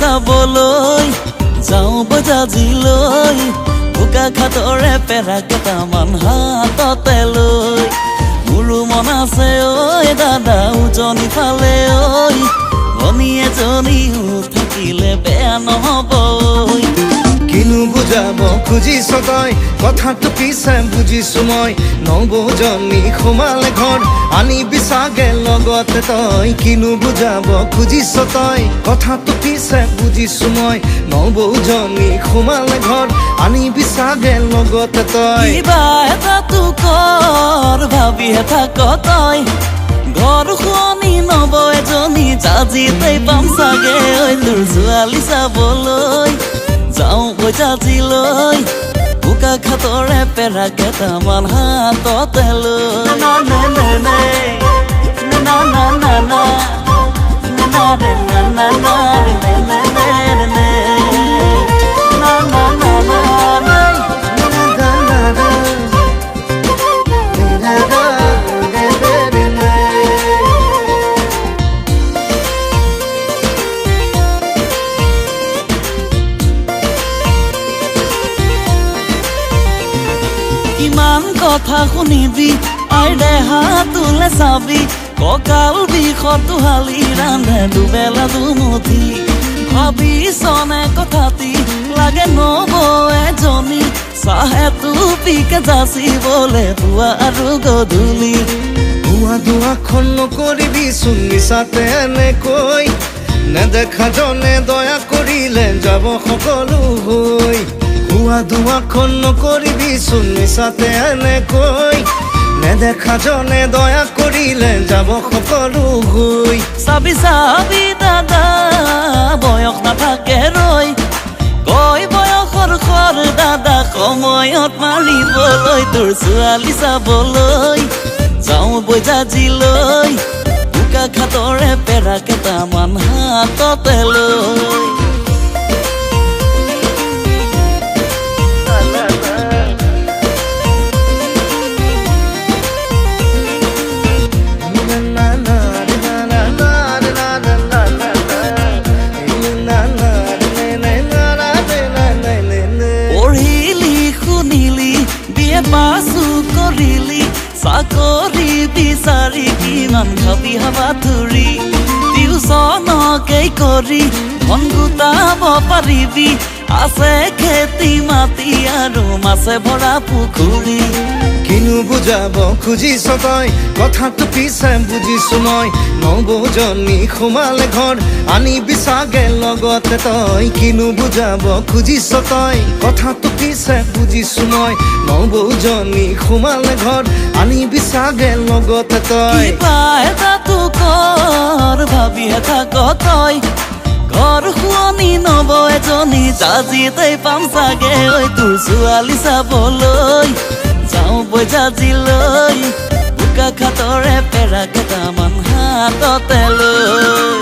চাবলৈ যাওঁ বজাজিলৈ বোকা খাটৰে পেৰা কেইটামান হাততে লৈ। মোৰো মন আছে ঐ দাদা উজনি ফালে ঐ ভনী এজনীও থাকিলে বেয়া নহ'ব। বুজাব খুজিছ তই কথাটো পিছে বুজিছো মই নবৌজনী সোমালে ঘৰ আনিবি চাগে লগতে তই। কিনো বুজাব খুজিছ তই কথাটো পিছে বুজিছো মই নবৌজনী সোমালে ঘৰ আনিবি চাগে লগতে তই। কিবা এটাতো কৰ ভাবিহে থাক তই ঘৰ শুৱনি নব এজনী জাজিতেই পাম চাগে। ঐ তোৰ ছোৱালী চাবলৈ। যাওঁ বৈ জাজিলৈ বোকা খাটৰে পেৰা কেইটামান হাততে লৈ না না না না কিমান কথা শুনিবি আই দেহা তোলে চাবি, কঁকাল বিষতো হালি ৰান্ধে দুবেলা দুমুঠি। ভাবিছনে কথাটি, লাগে নব এজনী, চাহে টুপিকে যাচিবলে পুৱা আৰু গধূলি। ধোৱা ধোৱাখন নকৰিবি চোন মিছাতে এনেকৈ। নেদেখা জনে দয়া কৰিলে যাব সকলো হৈ। ধোৱা ধোৱাখন নকৰিবি চোন মিছাতে এনেকৈ নেদেখা জনে দয়া কৰিলে যাব সকলো হৈ চাবি চাবি দাদা, বয়স নাথাকে ৰৈ। গৈ বয়সৰ খৰ দাদা, সময়ত মাৰিবলৈ তোৰ ছোৱালী চাবলৈ। যাওঁ বৈজাজিলৈ বোকা খাটৰে পেৰা কেইটামান হাততে লৈ। কৰিলি চাকৰি বিচাৰি কিমান খাবি হাবা ধৰি টিউচনকে কৰি ধন গোটাব পাৰিবি আছে খেতি মাটি আৰু মাছে ভৰা পুখুৰী। বুজাব খুজিছ তই কথাটো পিছে বুজিছো মই। নবৌজনী সোমালে ঘৰ আনিবি চাগে লগতে তই। কিনো বুজাব খুজিছ তই কথাটো পিছে বুজিছো মই। নবৌজনী সোমালে ঘৰ আনিবি চাগে লগতে তই। ভাবিহে থাক তই। ঘৰ শুৱনি নব এজনী, জাজিতেই পাম চাগে ঐ তোৰ ছোৱালী চাবলৈ। চাওঁ বজাজিলৈ বোকা খাতৰে পেৰা কেইটামান হাততে লৈ